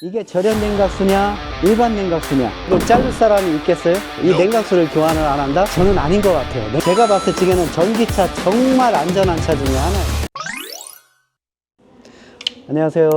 이게 절연 냉각수냐 일반 냉각수냐? 이걸 자를 사람이 있겠어요? 이 냉각수를 교환을 안 한다? 저는 아닌 것 같아요. 네, 제가 봤을 적에는 전기차 정말 안전한 차 중에 하나예요. 안녕하세요.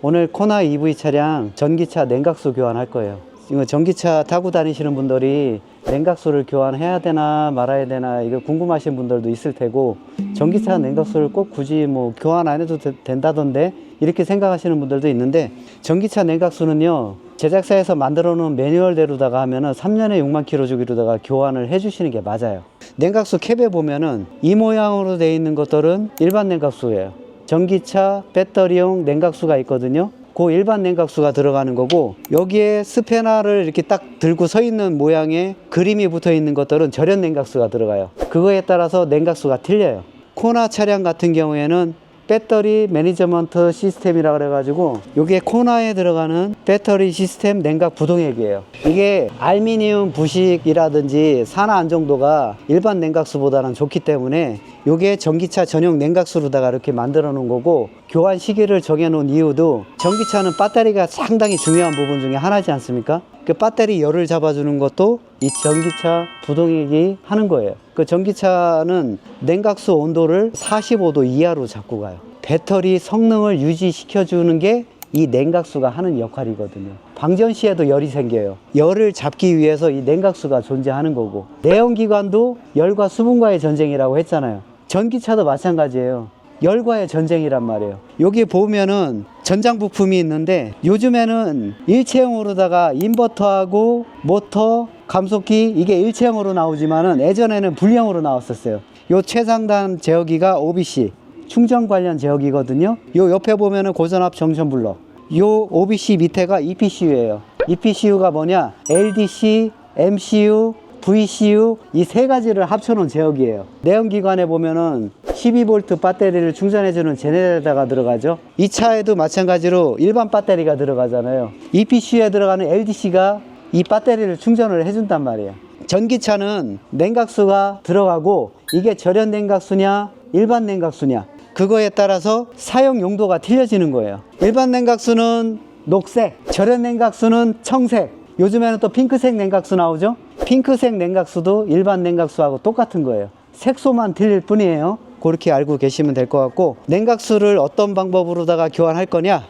오늘 코나 EV 차량 전기차 냉각수 교환할 거예요. 이거 전기차 타고 다니시는 분들이 냉각수를 교환해야 되나 말아야 되나 이거 궁금하신 분들도 있을 테고 전기차 냉각수를 꼭 굳이 뭐 교환 안 해도 되- 된다던데 이렇게 생각하시는 분들도 있는데 전기차 냉각수는요 제작사에서 만들어 놓은 매뉴얼대로다가 하면은 3년에 6만 킬로 주기로다가 교환을 해 주시는 게 맞아요 냉각수 캡에 보면은 이 모양으로 돼 있는 것들은 일반 냉각수예요 전기차 배터리용 냉각수가 있거든요. 그 일반 냉각수가 들어가는 거고 여기에 스페나를 이렇게 딱 들고 서 있는 모양의 그림이 붙어 있는 것들은 절연 냉각수가 들어가요. 그거에 따라서 냉각수가 틀려요. 코나 차량 같은 경우에는 배터리 매니저먼트 시스템이라 그래가지고 이게 코나에 들어가는 배터리 시스템 냉각 부동액이에요. 이게 알미늄 부식이라든지 산화 안정도가 일반 냉각수보다는 좋기 때문에 이게 전기차 전용 냉각수로다가 이렇게 만들어 놓은 거고 교환 시기를 정해 놓은 이유도 전기차는 배터리가 상당히 중요한 부분 중에 하나지 않습니까? 그 배터리 열을 잡아주는 것도 이 전기차 부동액이 하는 거예요. 그 전기차는 냉각수 온도를 45도 이하로 잡고 가요. 배터리 성능을 유지시켜 주는 게 이 냉각수가 하는 역할이거든요. 방전 시에도 열이 생겨요. 열을 잡기 위해서 이 냉각수가 존재하는 거고 내연기관도 열과 수분과의 전쟁이라고 했잖아요. 전기차도 마찬가지예요. 열과의 전쟁이란 말이에요. 여기 보면은 전장 부품이 있는데 요즘에는 일체형으로다가 인버터하고 모터, 감속기 이게 일체형으로 나오지만은 예전에는 분리형으로 나왔었어요. 요 최상단 제어기가 OBC 충전 관련 제어기거든요. 요 옆에 보면은 고전압 정션 블럭. 요 OBC 밑에가 EPCU예요. EPCU가 뭐냐? LDC, MCU, VCU 이 세 가지를 합쳐놓은 제어기예요. 내연기관에 보면은 12V 배터리를 충전해주는 제네레이터가 들어가죠. 이 차에도 마찬가지로 일반 배터리가 들어가잖아요. EPCU에 들어가는 LDC가 이 배터리를 충전을 해준단 말이에요. 전기차는 냉각수가 들어가고 이게 절연 냉각수냐 일반 냉각수냐 그거에 따라서 사용 용도가 틀려지는 거예요. 일반 냉각수는 녹색, 절연 냉각수는 청색, 요즘에는 또 핑크색 냉각수 나오죠? 핑크색 냉각수도 일반 냉각수하고 똑같은 거예요. 색소만 틀릴 뿐이에요. 그렇게 알고 계시면 될 것 같고 냉각수를 어떤 방법으로다가 교환할 거냐?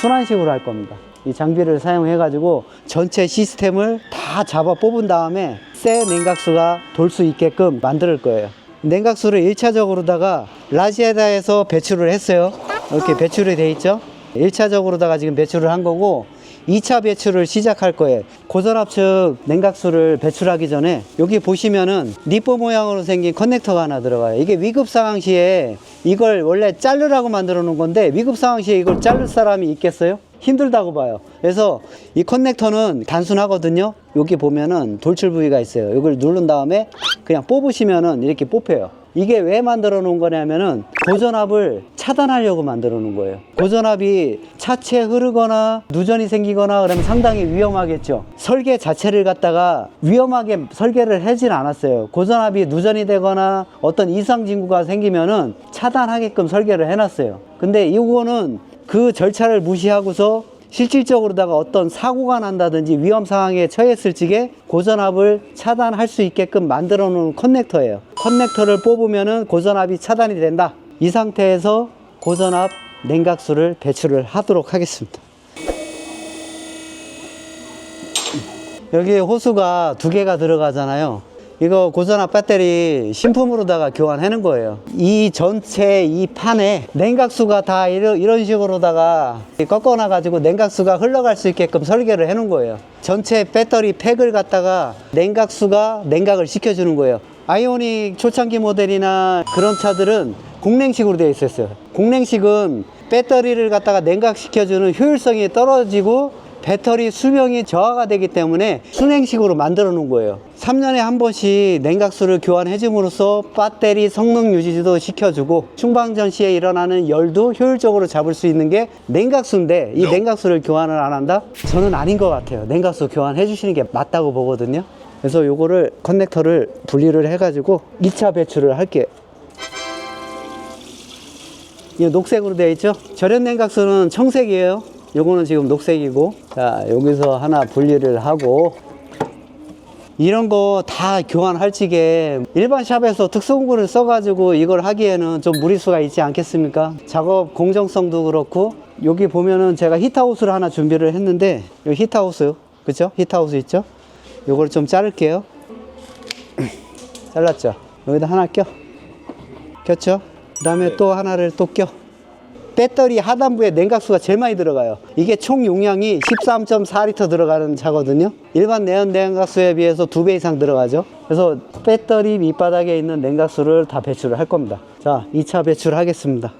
순환식으로 할 겁니다. 이 장비를 사용해 가지고 전체 시스템을 다 잡아 뽑은 다음에 새 냉각수가 돌 수 있게끔 만들 거예요. 냉각수를 1차적으로다가 라지에다에서 배출을 했어요. 이렇게 배출이 돼 있죠. 1차적으로다가 지금 배출을 한 거고 2차 배출을 시작할 거예요. 고전압측 냉각수를 배출하기 전에 여기 보시면은 니뽀 모양으로 생긴 커넥터가 하나 들어가요. 이게 위급 상황 시에 이걸 원래 자르라고 만들어 놓은 건데 위급 상황 시에 이걸 자를 사람이 있겠어요? 힘들다고 봐요. 그래서 이 커넥터는 단순하거든요. 여기 보면은 돌출 부위가 있어요. 이걸 누른 다음에 그냥 뽑으시면은 이렇게 뽑혀요. 이게 왜 만들어 놓은 거냐면은 고전압을 차단하려고 만들어 놓은 거예요. 고전압이 차체 흐르거나 누전이 생기거나 그러면 상당히 위험하겠죠. 설계 자체를 갖다가 위험하게 설계를 하진 않았어요. 고전압이 누전이 되거나 어떤 이상 징후가 생기면은 차단하게끔 설계를 해놨어요. 근데 이거는 그 절차를 무시하고서 실질적으로다가 어떤 사고가 난다든지 위험 상황에 처했을 적에 고전압을 차단할 수 있게끔 만들어 놓은 커넥터예요. 커넥터를 뽑으면은 고전압이 차단이 된다. 이 상태에서 고전압 냉각수를 배출을 하도록 하겠습니다. 여기 호수가 두 개가 들어가잖아요. 이거 고전압 배터리 신품으로다가 교환하는 거예요. 이 전체 이 판에 냉각수가 다 이런, 이런 식으로다가 꺾어놔 가지고 냉각수가 흘러갈 수 있게끔 설계를 해 놓은 거예요. 전체 배터리 팩을 갖다가 냉각수가 냉각을 시켜주는 거예요. 아이오닉 초창기 모델이나 그런 차들은 공냉식으로 되어 있었어요. 공냉식은 배터리를 갖다가 냉각시켜주는 효율성이 떨어지고 배터리 수명이 저하가 되기 때문에 순행식으로 만들어 놓은 거예요. 3년에 한 번씩 냉각수를 교환해 줌으로써 배터리 성능 유지도 시켜주고 충방전 시에 일어나는 열도 효율적으로 잡을 수 있는 게 냉각수인데 이 냉각수를 교환을 안 한다? 저는 아닌 것 같아요. 냉각수 교환해 주시는 게 맞다고 보거든요. 그래서 요거를 커넥터를 분리를 해가지고 2차 배출을 할게요. 이 녹색으로 되어 있죠? 절연 냉각수는 청색이에요. 요거는 지금 녹색이고 자 여기서 하나 분리를 하고 이런 거 다 교환할 적에 일반 샵에서 특수공구를 써가지고 이걸 하기에는 좀 무리수가 있지 않겠습니까? 작업 공정성도 그렇고 여기 보면은 제가 히트하우스를 하나 준비를 했는데 요 히트하우스 그쵸? 히트하우스 있죠? 요걸 좀 자를게요 잘랐죠? 여기다 하나 껴 꼈죠? 그 다음에 또 하나를 또 껴. 배터리 하단부에 냉각수가 제일 많이 들어가요. 이게 총 용량이 13.4리터 들어가는 차거든요. 일반 내연 냉각수에 비해서 두 배 이상 들어가죠. 그래서 배터리 밑바닥에 있는 냉각수를 다 배출을 할 겁니다. 자, 2차 배출하겠습니다.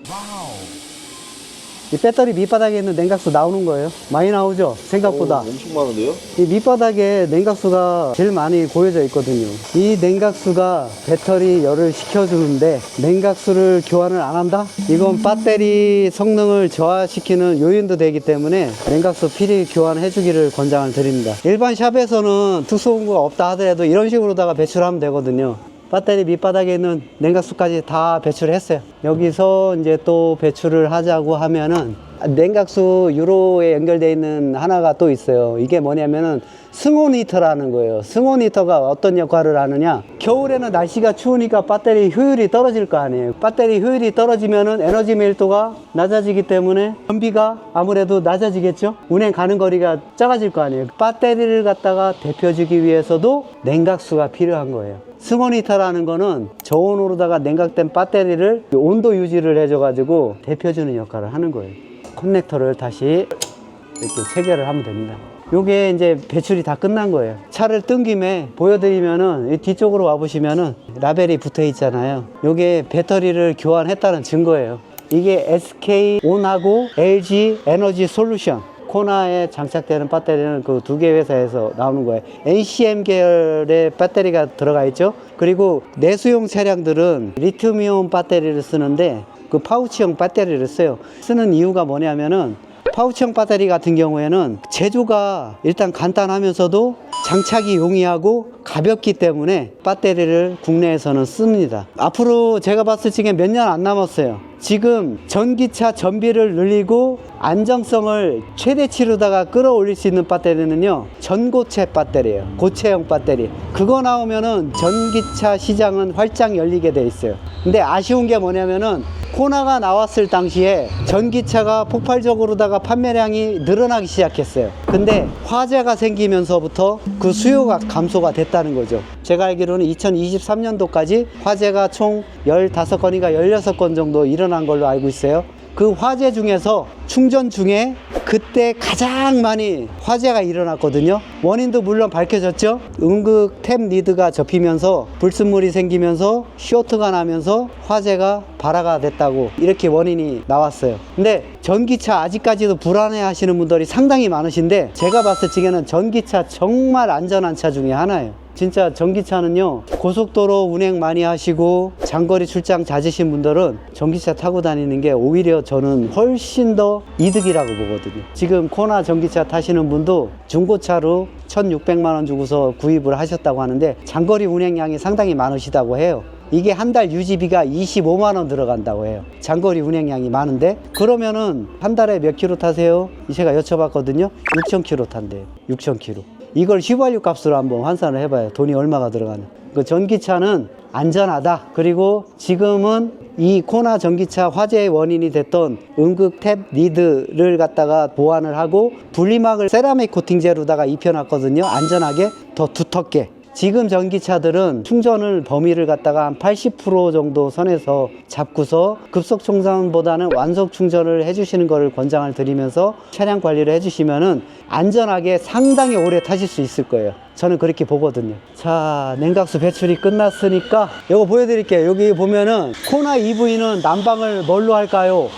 이 배터리 밑바닥에 있는 냉각수 나오는 거예요. 많이 나오죠? 생각보다. 엄청 많은데요? 이 밑바닥에 냉각수가 제일 많이 고여져 있거든요. 이 냉각수가 배터리 열을 식혀주는데 냉각수를 교환을 안 한다? 이건 배터리 성능을 저하시키는 요인도 되기 때문에 냉각수 필히 교환해 주기를 권장을 드립니다. 일반 샵에서는 특수공구가 없다 하더라도 이런 식으로다가 배출하면 되거든요. 배터리 밑바닥에 있는 냉각수까지 다 배출했어요. 여기서 이제 또 배출을 하자고 하면은 냉각수 유로에 연결되어 있는 하나가 또 있어요. 이게 뭐냐면은 승온히터라는 거예요. 승온히터가 어떤 역할을 하느냐? 겨울에는 날씨가 추우니까 배터리 효율이 떨어질 거 아니에요. 배터리 효율이 떨어지면은 에너지 밀도가 낮아지기 때문에 전비가 아무래도 낮아지겠죠? 운행 가는 거리가 작아질 거 아니에요. 배터리를 갖다가 데펴주기 위해서도 냉각수가 필요한 거예요. 승온히터라는 거는 저온으로다가 냉각된 배터리를 온도 유지를 해줘가지고 데펴주는 역할을 하는 거예요. 커넥터를 다시 이렇게 체결을 하면 됩니다. 요게 이제 배출이 다 끝난 거예요. 차를 뜬 김에 보여드리면은 이 뒤쪽으로 와보시면은 라벨이 붙어 있잖아요. 요게 배터리를 교환했다는 증거예요. 이게 SK 온하고 LG 에너지 솔루션 코나에 장착되는 배터리는 그 두 개 회사에서 나오는 거예요. NCM 계열의 배터리가 들어가 있죠. 그리고 내수용 차량들은 리튬이온 배터리를 쓰는데 그 파우치형 배터리를 써요. 쓰는 이유가 뭐냐면은 파우치형 배터리 같은 경우에는 제조가 일단 간단하면서도 장착이 용이하고 가볍기 때문에 배터리를 국내에서는 씁니다. 앞으로 제가 봤을 적에 몇 년 안 남았어요. 지금 전기차 전비를 늘리고 안정성을 최대치로다가 끌어올릴 수 있는 배터리는요 전고체 배터리예요. 고체형 배터리. 그거 나오면은 전기차 시장은 활짝 열리게 돼 있어요. 근데 아쉬운 게 뭐냐면은 코나가 나왔을 당시에 전기차가 폭발적으로다가 판매량이 늘어나기 시작했어요. 근데 화재가 생기면서부터 그 수요가 감소가 됐다는 거죠. 제가 알기로는 2023년도까지 화재가 총 15건인가 16건 정도 일어난 걸로 알고 있어요 그 화재 중에서 충전 중에 그때 가장 많이 화재가 일어났거든요. 원인도 물론 밝혀졌죠. 응급 탭 리드가 접히면서 불순물이 생기면서 쇼트가 나면서 화재가 발화가 됐다고 이렇게 원인이 나왔어요. 근데 전기차 아직까지도 불안해 하시는 분들이 상당히 많으신데 제가 봤을 적에는 전기차 정말 안전한 차 중에 하나예요. 진짜 전기차는요 고속도로 운행 많이 하시고 장거리 출장 잦으신 분들은 전기차 타고 다니는 게 오히려 저는 훨씬 더 이득이라고 보거든요 지금 코나 전기차 타시는 분도 중고차로 1600만 원 주고서 구입을 하셨다고 하는데 장거리 운행량이 상당히 많으시다고 해요 이게 한 달 유지비가 25만 원 들어간다고 해요. 장거리 운행량이 많은데 그러면은 한 달에 몇 킬로 타세요? 제가 여쭤봤거든요. 6천 킬로 탄대요. 6천 킬로. 이걸 휘발유 값으로 한번 환산을 해봐요. 돈이 얼마가 들어가는. 그 전기차는 안전하다. 그리고 지금은 이 코나 전기차 화재의 원인이 됐던 응급 탭 리드를 갖다가 보완을 하고 분리막을 세라믹 코팅제로다가 입혀놨거든요. 안전하게 더 두텁게. 지금 전기차들은 충전을 범위를 갖다가 한 80% 정도 선에서 잡고서 급속 충전보다는 완속 충전을 해주시는 것을 권장을 드리면서 차량 관리를 해주시면은 안전하게 상당히 오래 타실 수 있을 거예요. 저는 그렇게 보거든요. 자, 냉각수 배출이 끝났으니까 이거 보여드릴게요. 여기 보면은 코나 EV는 난방을 뭘로 할까요?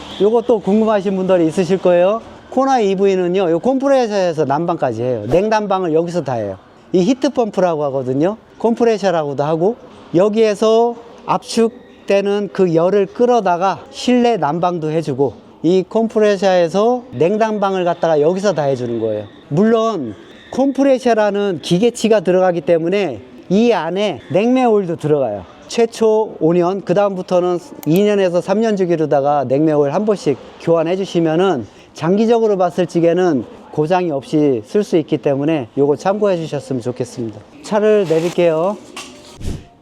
또 궁금하신 분들이 있으실 거예요. 코나 EV는요, 이 컴프레셔에서 난방까지 해요. 냉난방을 여기서 다 해요. 이 히트 펌프라고 하거든요. 컴프레셔라고도 하고 여기에서 압축되는 그 열을 끌어다가 실내 난방도 해주고 이 컴프레셔에서 냉난방을 갖다가 여기서 다 해주는 거예요. 물론 컴프레셔라는 기계치가 들어가기 때문에 이 안에 냉매 오일도 들어가요. 최초 5년, 그 다음부터는 2년에서 3년 주기로다가 냉매 오일 한 번씩 교환해 주시면은 장기적으로 봤을 적에는 고장이 없이 쓸 수 있기 때문에 요거 참고해 주셨으면 좋겠습니다. 차를 내릴게요.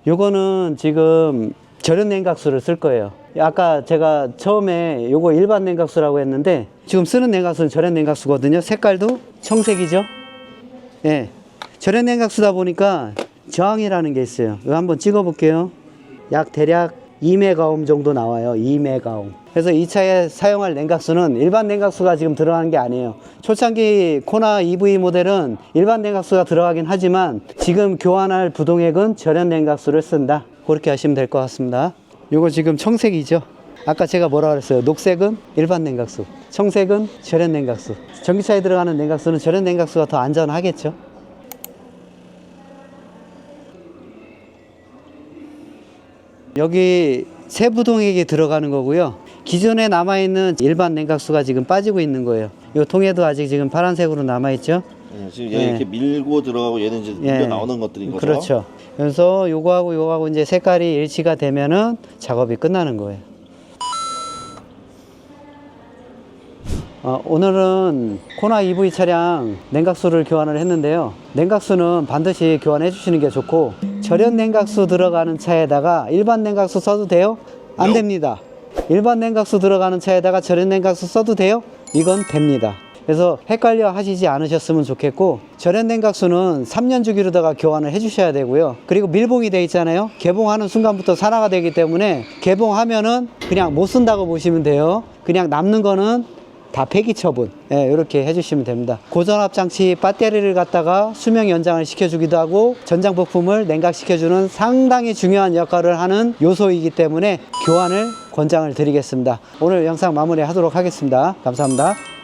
요거는 지금 절연 냉각수를 쓸 거예요. 아까 제가 처음에 요거 일반 냉각수라고 했는데 지금 쓰는 냉각수는 절연 냉각수거든요. 색깔도 청색이죠. 예. 절연 냉각수다 보니까 저항이라는 게 있어요. 이거 한번 찍어 볼게요. 약 대략 2메가옴 정도 나와요. 2메가옴. 그래서 이 차에 사용할 냉각수는 일반 냉각수가 지금 들어가는 게 아니에요. 초창기 코나 EV 모델은 일반 냉각수가 들어가긴 하지만 지금 교환할 부동액은 절연 냉각수를 쓴다. 그렇게 하시면 될 것 같습니다. 요거 지금 청색이죠. 아까 제가 뭐라 그랬어요? 녹색은 일반 냉각수, 청색은 절연 냉각수. 전기차에 들어가는 냉각수는 절연 냉각수가 더 안전하겠죠. 여기 세부동액이 들어가는 거고요. 기존에 남아있는 일반 냉각수가 지금 빠지고 있는 거예요. 이 통에도 아직 지금 파란색으로 남아있죠. 예, 지금 얘 예. 이렇게 밀고 들어가고 얘는 이제 밀려 나오는 것들인 거죠. 그렇죠. 그래서 요거하고 요거하고 이제 색깔이 일치가 되면은 작업이 끝나는 거예요. 어, 오늘은 코나 EV 차량 냉각수를 교환을 했는데요. 냉각수는 반드시 교환해 주시는 게 좋고 절연 냉각수 들어가는 차에다가 일반 냉각수 써도 돼요? 안. 됩니다. 일반 냉각수 들어가는 차에다가 절연 냉각수 써도 돼요? 이건 됩니다. 그래서 헷갈려 하시지 않으셨으면 좋겠고 절연 냉각수는 3년 주기로다가 교환을 해 주셔야 되고요. 그리고 밀봉이 돼 있잖아요. 개봉하는 순간부터 산화가 되기 때문에 개봉하면은 그냥 못 쓴다고 보시면 돼요. 그냥 남는 거는 다 폐기 처분. 예, 이렇게 해주시면 됩니다. 고전압 장치 배터리를 갖다가 수명 연장을 시켜주기도 하고 전장 부품을 냉각시켜주는 상당히 중요한 역할을 하는 요소이기 때문에 교환을 권장을 드리겠습니다. 오늘 영상 마무리 하도록 하겠습니다. 감사합니다